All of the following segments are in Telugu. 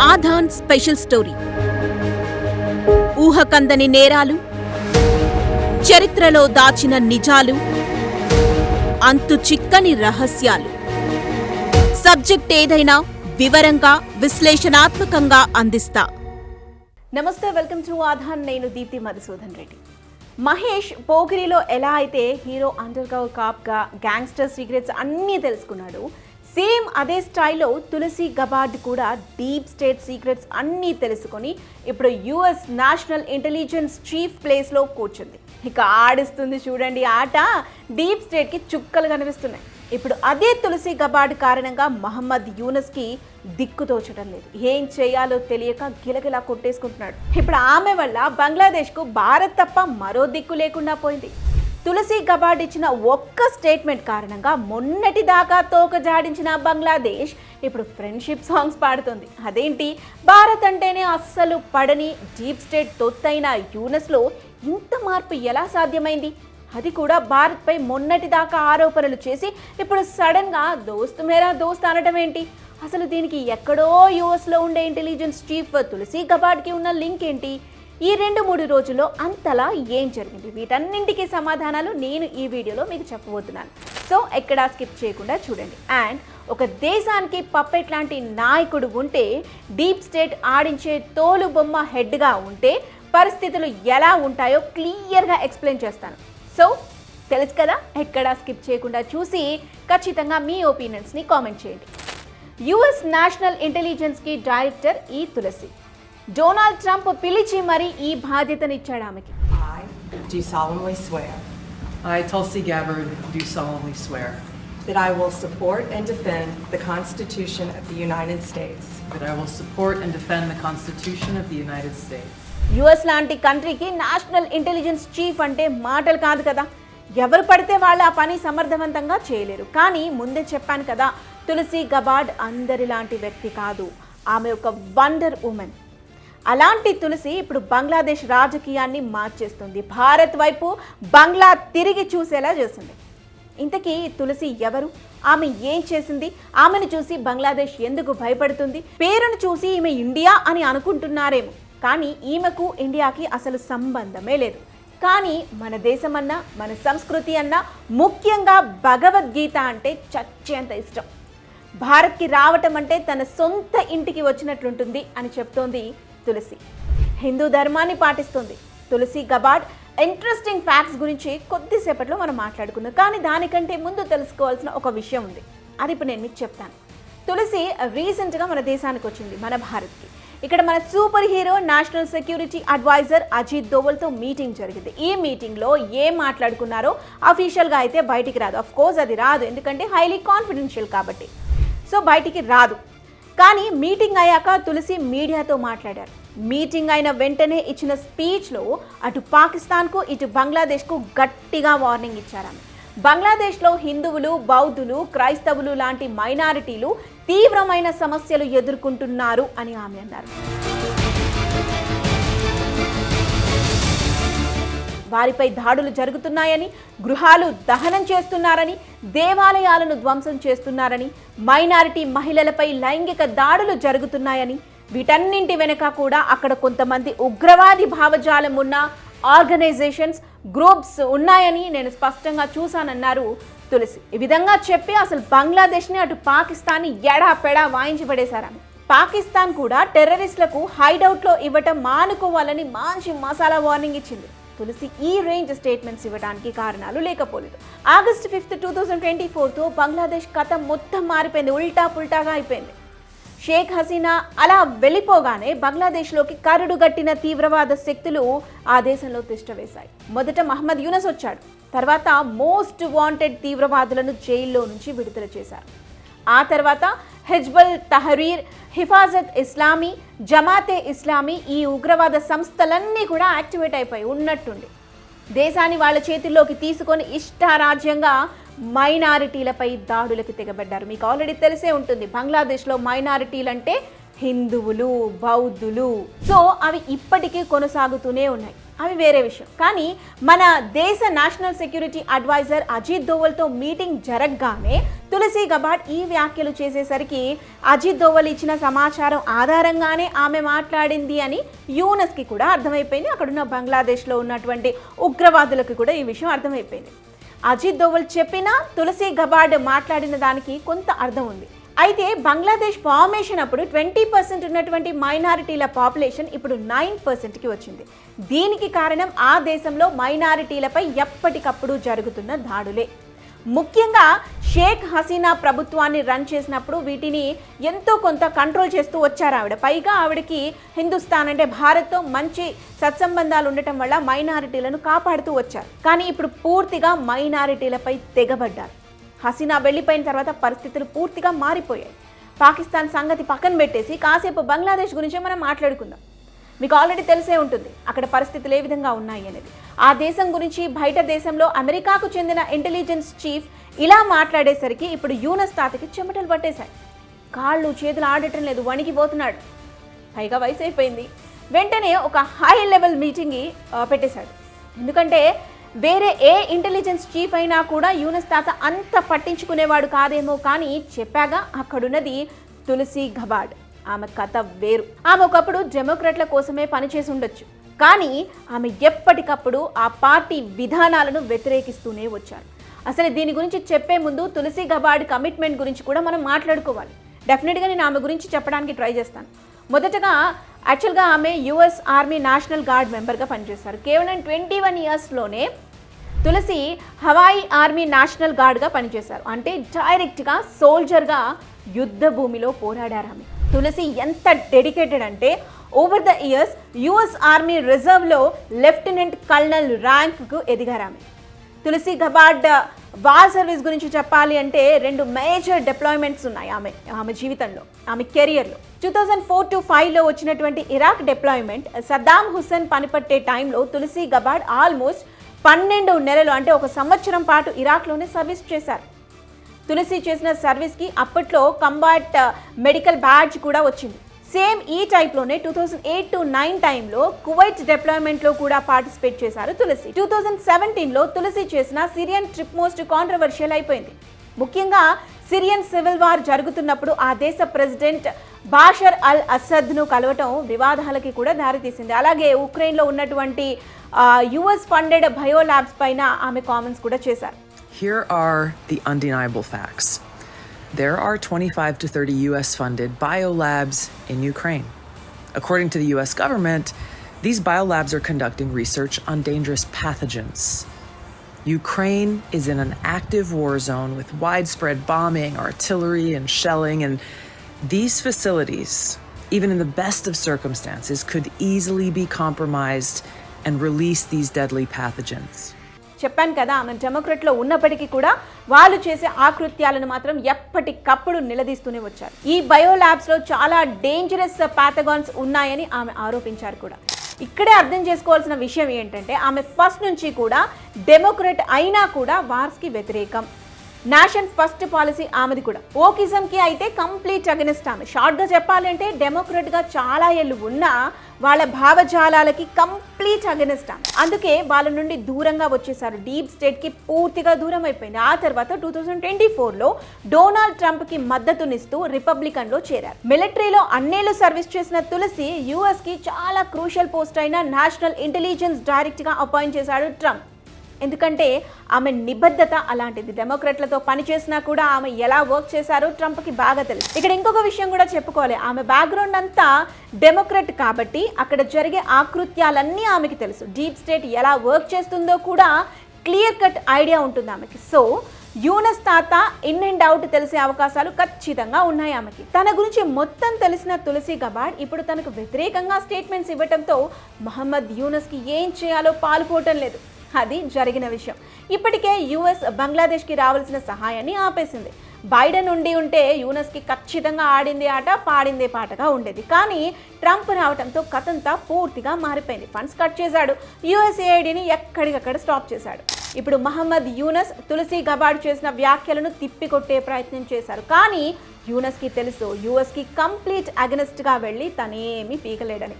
ఆధాన్ స్పెషల్ స్టోరీ. ఊహకందని నేరాలు చరిత్రలో దాచిన నిజాలు అంతు చిక్కని రహస్యాలు. సబ్జెక్ట్ ఏదైనా వివరంగా విశ్లేషణాత్మకంగా అందిస్తా. నమస్తే వెల్కమ్ టు ఆధాన్. నేను దీప్తి మధుసూదన్ రెడ్డి. మహేష్ పోగిరిలో ఎలా అయితే హీరో అండర్ కవర్ కాప్గా గ్యాంగ్స్టర్ సీక్రెట్స్ అన్నీ తెలుసుకున్నాడు సేమ్ అదే స్టైల్లో తులసి గబార్డ్ కూడా డీప్ స్టేట్ సీక్రెట్స్ అన్నీ తెలుసుకొని ఇప్పుడు యుఎస్ నేషనల్ ఇంటెలిజెన్స్ చీఫ్ ప్లేస్లో కూర్చుంది. ఇక ఆడిస్తుంది చూడండి ఆట. డీప్ స్టేట్కి చుక్కలు కనిపిస్తున్నాయి. ఇప్పుడు అదే తులసి గబార్డ్ కారణంగా మహమ్మద్ యూనస్కి దిక్కు తోచడం లేదు. ఏం చేయాలో తెలియక గిలగిలా కొట్టేసుకుంటున్నాడు. ఇప్పుడు ఆమె వల్ల బంగ్లాదేశ్కు భారత్ తప్ప మరో దిక్కు లేకుండా పోయింది. తులసి గబాడ్ ఇచ్చిన ఒక్క స్టేట్మెంట్ కారణంగా మొన్నటి దాకా తోక జాడించిన బంగ్లాదేశ్ ఇప్పుడు ఫ్రెండ్షిప్ సాంగ్స్ పాడుతుంది. అదేంటి? భారత్ అంటేనే అస్సలు పడని డీప్ స్టేట్ తొత్తైన యూనస్లో ఇంత మార్పు ఎలా సాధ్యమైంది? అది కూడా భారత్పై మొన్నటి దాకా ఆరోపణలు చేసి ఇప్పుడు సడన్గా దోస్త్ మేరా దోస్త్ అనడం ఏంటి? అసలు దీనికి ఎక్కడో యుఎస్లో ఉండే ఇంటెలిజెన్స్ చీఫ్ తులసి గబాడ్కి ఉన్న లింక్ ఏంటి? ఈ రెండు మూడు రోజుల్లో అంతలా ఏం జరిగింది? వీటన్నింటికి సమాధానాలు నేను ఈ వీడియోలో మీకు చెప్పబోతున్నాను. సో ఎక్కడా స్కిప్ చేయకుండా చూడండి. అండ్ ఒక దేశానికి పప్పెట్ లాంటి నాయకుడు ఉంటే డీప్ స్టేట్ ఆడించే తోలు బొమ్మ హెడ్గా ఉంటే పరిస్థితులు ఎలా ఉంటాయో క్లియర్గా ఎక్స్ప్లెయిన్ చేస్తాను. సో తెలుసు కదా ఎక్కడా స్కిప్ చేయకుండా చూసి ఖచ్చితంగా మీ ఒపీనియన్స్ని కామెంట్ చేయండి. యుఎస్ నేషనల్ ఇంటెలిజెన్స్కి డైరెక్టర్ ఈ తులసి. డొనాల్డ్ ట్రంప్ పిలిచి మరీ ఈ బాధ్యతనిచ్చాడు ఆమెకి I do solemnly swear I, Tulsi Gabbard, do solemnly swear that I will support and defend the Constitution of the United States that I will support and defend the Constitution of the United States US లాంటి కంట్రీకి నేషనల్ ఇంటెలిజెన్స్ చీఫ్ అంటే మాటలు కాదు కదా ఎవరు పడితే వాళ్ళు ఆ పని సమర్థవంతంగా చేయలేరు కానీ ముందే చెప్పాను కదా తులసి గబాడ్ అందరిలాంటి వ్యక్తి కాదు ఆమె ఒక వండర్ ఉమెన్ అలాంటి తులసి ఇప్పుడు బంగ్లాదేశ్ రాజకీయాన్ని మార్చేస్తుంది. భారత్ వైపు బంగ్లా తిరిగి చూసేలా చేస్తుంది. ఇంతకీ తులసి ఎవరు? ఆమె ఏం చేసింది? ఆమెను చూసి బంగ్లాదేశ్ ఎందుకు భయపడుతుంది? పేరును చూసి ఈమె ఇండియా అని అనుకుంటున్నారేమో. కానీ ఈమెకు ఇండియాకి అసలు సంబంధమే లేదు. కానీ మన దేశమన్నా మన సంస్కృతి అన్నా ముఖ్యంగా భగవద్గీత అంటే చచ్చేంత ఇష్టం. భారత్కి రావటం అంటే తన సొంత ఇంటికి వచ్చినట్లుంటుంది అని చెప్తోంది తులసి. హిందూ ధర్మాన్ని పాటిస్తుంది. తులసి గబాడ్ ఇంట్రెస్టింగ్ ఫ్యాక్ట్స్ గురించి కొద్దిసేపట్లో మనం మాట్లాడుకుందాం. కానీ దానికంటే ముందు తెలుసుకోవాల్సిన ఒక విషయం ఉంది. అది ఇప్పుడు నేను మీకు చెప్తాను. తులసి రీసెంట్గా మన దేశానికి వచ్చింది మన భారత్కి. ఇక్కడ మన super hero national security adviser Ajit దోవల్తో meeting జరిగింది. ఈ మీటింగ్లో ఏం మాట్లాడుకున్నారో అఫీషియల్గా అయితే బయటికి రాదు. అఫ్ కోర్స్ అది రాదు. ఎందుకంటే హైలీ కాన్ఫిడెన్షియల్ కాబట్టి. సో బయటికి రాదు. కానీ మీటింగ్ అయ్యాక తులసి మీడియాతో మాట్లాడారు. మీటింగ్ అయిన వెంటనే ఇచ్చిన స్పీచ్లో అటు పాకిస్తాన్కు ఇటు బంగ్లాదేశ్కు గట్టిగా వార్నింగ్ ఇచ్చారని బంగ్లాదేశ్లో హిందువులు బౌద్ధులు క్రైస్తవులు లాంటి మైనారిటీలు తీవ్రమైన సమస్యలు ఎదుర్కొంటున్నారు అని ఆమె అన్నారు. వారిపై దాడులు జరుగుతున్నాయని గృహాలు దహనం చేస్తున్నారని దేవాలయాలను ధ్వంసం చేస్తున్నారని మైనారిటీ మహిళలపై లైంగిక దాడులు జరుగుతున్నాయని వీటన్నింటి వెనుక కూడా అక్కడ కొంతమంది ఉగ్రవాది భావజాలం ఉన్న ఆర్గనైజేషన్స్ గ్రూప్స్ ఉన్నాయని నేను స్పష్టంగా చూశానన్నారు తులసి. ఈ విధంగా చెప్పి అసలు బంగ్లాదేశ్ని అటు పాకిస్తాన్ని ఎడా పెడా వాయించి పడేశారని. పాకిస్తాన్ కూడా టెర్రరిస్టులకు హైడౌట్లో ఇవ్వటం మానుకోవాలని మంచి మసాలా వార్నింగ్ ఇచ్చింది. తులసి ఈ రేంజ్ స్టేట్మెంట్స్ ఇవ్వడానికి కారణాలు లేకపోలేదు. August fifth two thousand twenty ఫోర్తో Bangladesh కథ మొత్తం మారిపోయింది ఉల్టా పుల్టాగా అయిపోయింది. షేక్ హసీనా అలా వెళ్ళిపోగానే బంగ్లాదేశ్లోకి కరుడు గట్టిన తీవ్రవాద శక్తులు ఆ దేశంలో తిష్టవేశాయి మొదట మహమ్మద్ యూనస్ వచ్చాడు తర్వాత మోస్ట్ వాంటెడ్ తీవ్రవాదులను జైల్లో నుంచి విడుదల చేశారు. ఆ తర్వాత హిజ్బుల్ తహరీర్ హిఫాజత్ ఇస్లామీ జమాతే ఇస్లామీ ఈ ఉగ్రవాద సంస్థలన్నీ కూడా యాక్టివేట్ అయిపోయి ఉన్నట్టుండి. దేశాన్ని వాళ్ళ చేతుల్లోకి తీసుకొని ఇష్టారాజ్యంగా మైనారిటీలపై దాడులకు తెగబడ్డారు. మీకు ఆల్రెడీ తెలిసే ఉంటుంది బంగ్లాదేశ్లో మైనారిటీలు అంటే హిందువులు బౌద్ధులు. సో అవి ఇప్పటికీ కొనసాగుతూనే ఉన్నాయి. అవి వేరే విషయం. కానీ మన దేశ నేషనల్ సెక్యూరిటీ అడ్వైజర్ అజిత్ దోవల్తో మీటింగ్ జరగగానే తులసి గబాడ్ ఈ వ్యాఖ్యలు చేసేసరికి అజిత్ దోవల్ ఇచ్చిన సమాచారం ఆధారంగానే ఆమె మాట్లాడింది అని యూనస్కి కూడా అర్థమైపోయింది. అక్కడున్న బంగ్లాదేశ్లో ఉన్నటువంటి ఉగ్రవాదులకు కూడా ఈ విషయం అర్థమైపోయింది. అజిత్ దోవల్ చెప్పినా తులసి గబాడ్ మాట్లాడిన దానికి కొంత అర్థం ఉంది. అయితే బంగ్లాదేశ్ ఫార్మేషన్ అప్పుడు ట్వంటీ పర్సెంట్ ఉన్నటువంటి మైనారిటీల పాపులేషన్ ఇప్పుడు నైన్ పర్సెంట్కి వచ్చింది. దీనికి కారణం ఆ దేశంలో మైనారిటీలపై ఎప్పటికప్పుడు జరుగుతున్న దాడులే. ముఖ్యంగా షేక్ హసీనా ప్రభుత్వాన్ని రన్ చేసినప్పుడు వీటిని ఎంతో కొంత కంట్రోల్ చేస్తూ వచ్చారు ఆవిడ. పైగా ఆవిడకి హిందుస్థాన్ అంటే భారత్తో మంచి సత్సంబంధాలు ఉండటం వల్ల మైనారిటీలను కాపాడుతూ వచ్చారు. కానీ ఇప్పుడు పూర్తిగా మైనారిటీలపై తెగబడ్డారు. హసీనా వెళ్ళిపోయిన తర్వాత పరిస్థితులు పూర్తిగా మారిపోయాయి. పాకిస్తాన్ సంగతి పక్కన పెట్టేసి కాసేపు బంగ్లాదేశ్ గురించే మనం మాట్లాడుకుందాం. మీకు ఆల్రెడీ తెలిసే ఉంటుంది అక్కడ పరిస్థితులు ఏ విధంగా ఉన్నాయి అనేది. ఆ దేశం గురించి బయట దేశంలో అమెరికాకు చెందిన ఇంటెలిజెన్స్ చీఫ్ ఇలా మాట్లాడేసరికి ఇప్పుడు యూనస్ తాతకి చెమటలు పట్టేశాయి. కాళ్ళు చేతులు ఆడటం లేదు వణికిపోతున్నాడు. పైగా వయసు అయిపోయింది వెంటనే ఒక హై లెవెల్ మీటింగ్ పెట్టేశాడు. ఎందుకంటే వేరే ఏ ఇంటెలిజెన్స్ చీఫ్ అయినా కూడా యూనస్ తాత అంత పట్టించుకునేవాడు కాదేమో కానీ చెప్పాగా అక్కడున్నది తులసి గబాడ్. ఆమె కథ వేరు. ఆమె ఒకప్పుడు డెమోక్రాట్ల కోసమే పనిచేసి ఉండొచ్చు. కానీ ఆమె ఎప్పటికప్పుడు ఆ పార్టీ విధానాలను వ్యతిరేకిస్తూనే వచ్చారు. అసలు దీని గురించి చెప్పే ముందు తులసి గబాడ్ కమిట్మెంట్ గురించి కూడా మనం మాట్లాడుకోవాలి. డెఫినెట్గా నేను ఆమె గురించి చెప్పడానికి ట్రై చేస్తాను. మొదటగా యాక్చువల్గా ఆమె యుఎస్ ఆర్మీ నేషనల్ గార్డ్ మెంబర్గా పనిచేస్తారు కేవలం ట్వంటీ వన్ ఇయర్స్లోనే తులసి హవాయి ఆర్మీ నేషనల్ గార్డ్గా పనిచేశారు. అంటే డైరెక్ట్గా సోల్జర్గా యుద్ధ భూమిలో పోరాడారు ఆమె. తులసి ఎంత డెడికేటెడ్ అంటే over the years US army రిజర్వ్లో lieutenant colonel ర్యాంక్కు ఎదిగారు ఆమె. తులసి గబార్డ్ వార్ సర్వీస్ గురించి చెప్పాలి అంటే రెండు మేజర్ డిప్లాయ్మెంట్స్ ఉన్నాయి ఆమె ఆమె జీవితంలో ఆమె కెరియర్లో. టూ థౌజండ్ ఫోర్ టు ఫైవ్లో వచ్చినటువంటి ఇరాక్ డిప్లాయ్మెంట్ సద్దాం హుస్సేన్ పనిపట్టే టైంలో తులసి గబార్డ్ ఆల్మోస్ట్ పన్నెండు నెలలు అంటే ఒక సంవత్సరం పాటు ఇరాక్లోనే సర్వీస్ చేశారు. తులసి చేసిన సర్వీస్కి అప్పట్లో కంబాట్ uh, మెడికల్ బ్యాడ్జ్ కూడా వచ్చింది. సేమ్ ఈ టైప్లోనే two thousand eight to nine టైంలో కువైట్ డిప్లాయ్మెంట్లో కూడా పార్టిసిపేట్ చేశారు తులసి. టూ థౌజండ్ సెవెంటీన్లో తులసి చేసిన సిరియన్ ట్రిప్ మోస్ట్ కాంట్రవర్షియల్ అయిపోయింది. ముఖ్యంగా సిరియన్ సివిల్ వార్ జరుగుతున్నప్పుడు ఆ దేశ ప్రెసిడెంట్ బాషర్ అల్ అసద్ను కలవటం వివాదాలకి కూడా దారితీసింది అలాగే ఉక్రెయిన్లో ఉన్నటువంటి యుఎస్ ఫండెడ్ బయో ల్యాబ్స్ పైన ఆమె కామెంట్స్ కూడా చేశారు Here are the undeniable facts. There are 25 to 30 US funded biolabs in Ukraine. According to the US government, these biolabs are conducting research on dangerous pathogens. Ukraine is in an active war zone with widespread bombing, artillery, and shelling, and these facilities, even in the best of circumstances, could easily be compromised and release these deadly pathogens. చెప్పాను కదా ఆమె డెమోక్రట్లో ఉన్నప్పటికీ కూడా వాళ్ళు చేసే ఆకృత్యాలను మాత్రం ఎప్పటికప్పుడు నిలదీస్తూనే వచ్చారు. ఈ బయో ల్యాబ్స్లో చాలా డేంజరస్ ప్యాథగాన్స్ ఉన్నాయని ఆమె ఆరోపించారు కూడా. ఇక్కడే అర్థం చేసుకోవాల్సిన విషయం ఏంటంటే ఆమె ఫస్ట్ నుంచి కూడా డెమోక్రట్ అయినా కూడా వార్స్కి వ్యతిరేకం. నేషన్ ఫస్ట్ పాలసీ ఆమెది కూడా. ఓకిజంకి అయితే కంప్లీట్ అగెనిస్ట్ ఆమె. షార్ట్గా చెప్పాలంటే డెమోక్రట్గా చాలా ఏళ్ళు ఉన్నా వాళ్ళ భావజాలాలకి కంప్లీట్ అగెనిస్ట్ ఆమె. అందుకే వాళ్ళ నుండి దూరంగా వచ్చేసారు. డీప్ స్టేట్కి పూర్తిగా దూరం అయిపోయింది ఆ తర్వాత టూ థౌజండ్ ట్వంటీ ఫోర్లో డొనాల్డ్ ట్రంప్కి మద్దతునిస్తూ రిపబ్లికన్లో చేరారు. మిలిటరీలో అన్నేళ్ళు సర్వీస్ చేసిన తులసి యూఎస్కి చాలా క్రూషియల్ పోస్ట్ అయిన నేషనల్ ఇంటెలిజెన్స్ డైరెక్ట్గా అపాయింట్ చేశాడు ట్రంప్. ఎందుకంటే ఆమె నిబద్ధత అలాంటిది. డెమోక్రట్లతో పనిచేసినా కూడా ఆమె ఎలా వర్క్ చేశారో ట్రంప్కి బాగా తెలుసు. ఇక్కడ ఇంకొక విషయం కూడా చెప్పుకోవాలి. ఆమె బ్యాక్గ్రౌండ్ అంతా డెమోక్రట్ కాబట్టి అక్కడ జరిగే ఆకృత్యాలన్నీ ఆమెకి తెలుసు. డీప్ స్టేట్ ఎలా వర్క్ చేస్తుందో కూడా క్లియర్ కట్ ఐడియా ఉంటుంది ఆమెకి. సో యూనస్ తాత ఇన్ అండ్ అవుట్ తెలిసే అవకాశాలు ఖచ్చితంగా ఉన్నాయి ఆమెకి. తన గురించి మొత్తం తెలిసిన తులసి గబాడ్ ఇప్పుడు తనకు వ్యతిరేకంగా స్టేట్మెంట్స్ ఇవ్వడంతో మహమ్మద్ యూనస్కి ఏం చేయాలో పాల్పోవటం లేదు. అది జరిగిన విషయం. ఇప్పటికే యుఎస్ బంగ్లాదేశ్కి రావాల్సిన సహాయాన్ని ఆపేసింది. బైడెన్ ఉండి ఉంటే యూనస్కి ఖచ్చితంగా ఆడింది ఆట పాడిందే పాటగా ఉండేది. కానీ ట్రంప్ రావడంతో కథంతా పూర్తిగా మారిపోయింది. ఫండ్స్ కట్ చేశాడు. యుఎస్ఏఐడిని ఎక్కడికక్కడ స్టాప్ చేశాడు. ఇప్పుడు మహమ్మద్ యూనస్ తులసి గబాడ్ చేసిన వ్యాఖ్యలను తిప్పికొట్టే ప్రయత్నం చేశారు. కానీ యూనస్కి తెలుసు యూఎస్కి కంప్లీట్ అగనెస్ట్గా వెళ్ళి తనేమీ పీకలేడని.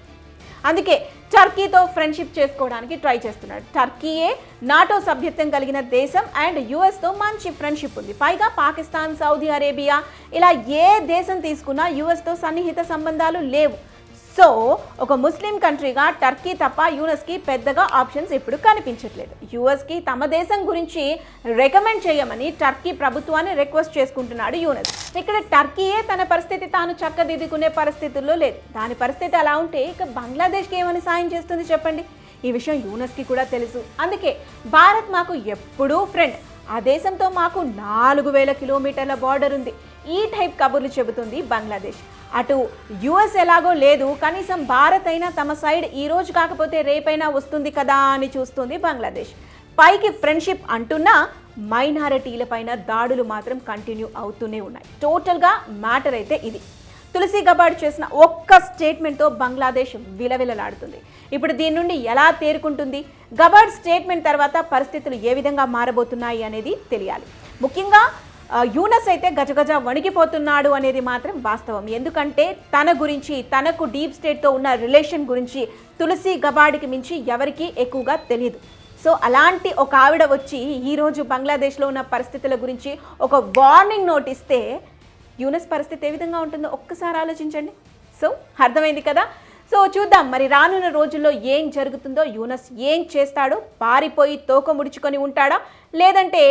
అందుకే టర్కీతో ఫ్రెండ్షిప్ చేసుకోవడానికి ట్రై చేస్తున్నాడు. టర్కీయే నాటో సభ్యత్వం కలిగిన దేశం అండ్ యుఎస్తో మంచి ఫ్రెండ్షిప్ ఉంది. పైగా పాకిస్తాన్ సౌదీ అరేబియా ఇలా ఏ దేశం తీసుకున్నా యుఎస్తో సన్నిహిత సంబంధాలు లేవు. సో ఒక ముస్లిం కంట్రీగా టర్కీ తప్ప యూఎస్కి పెద్దగా ఆప్షన్స్ ఇప్పుడు కనిపించట్లేదు. యూఎస్కి తమ దేశం గురించి రికమెండ్ చేయమని టర్కీ ప్రభుత్వాన్ని రిక్వెస్ట్ చేసుకుంటున్నాడు యూనస్ ఇక్కడ టర్కీయే తన పరిస్థితి తాను చక్కదిద్దుకునే పరిస్థితుల్లో లేదు. దాని పరిస్థితి అలా ఉంటే ఇక బంగ్లాదేశ్కి ఏమని సాయం చేస్తుంది చెప్పండి? ఈ విషయం యూనస్కి కూడా తెలుసు. అందుకే భారత్ మాకు ఎప్పుడూ ఫ్రెండ్. ఆ దేశంతో మాకు నాలుగు వేల కిలోమీటర్ల బార్డర్ ఉంది. ఈ టైప్ కబుర్లు చెబుతుంది బంగ్లాదేశ్. అటు యుఎస్ ఎలాగో లేదు కనీసం భారత్ అయినా తమ సైడ్ ఈ రోజు కాకపోతే రేపైనా వస్తుంది కదా అని చూస్తుంది బంగ్లాదేశ్. పైకి ఫ్రెండ్షిప్ అంటున్నా మైనారిటీలపైన దాడులు మాత్రం కంటిన్యూ అవుతూనే ఉన్నాయి. టోటల్గా మ్యాటర్ అయితే ఇది. తులసి గబాడ్ చేసిన ఒక్క స్టేట్మెంట్తో బంగ్లాదేశ్ విలవిలలాడుతుంది. ఇప్పుడు దీని నుండి ఎలా తేరుకుంటుంది? గబాడ్ స్టేట్మెంట్ తర్వాత పరిస్థితులు ఏ విధంగా మారబోతున్నాయి అనేది తెలియాలి. ముఖ్యంగా యూనస్ అయితే గజగజ వణికిపోతున్నాడు అనేది మాత్రం వాస్తవం. ఎందుకంటే తన గురించి తనకు డీప్ స్టేట్తో ఉన్న రిలేషన్ గురించి తులసి గబాడికి మించి ఎవరికీ ఎక్కువగా తెలియదు సో అలాంటి ఒక ఆవిడ వచ్చి ఈరోజు బంగ్లాదేశ్లో ఉన్న పరిస్థితుల గురించి ఒక వార్నింగ్ నోట్ ఇస్తే యూనస్ పరిస్థితి ఏ విధంగా ఉంటుందో ఒక్కసారి ఆలోచించండి. సో అర్థమైంది కదా? సో చూద్దాం. మరి రానున్న రోజుల్లో ఏం జరుగుతుందో యూనస్ ఏం చేస్తాడో? పారిపోయి తోక ముడుచుకొని ఉంటాడా? లేదంటే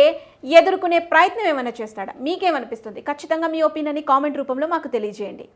ఎదుర్కొనే ప్రయత్నం ఏమైనా చేస్తాడా? మీకేమనిపిస్తుంది? ఖచ్చితంగా మీ ఒపీనియన్ని కామెంట్ రూపంలో మాకు తెలియజేయండి.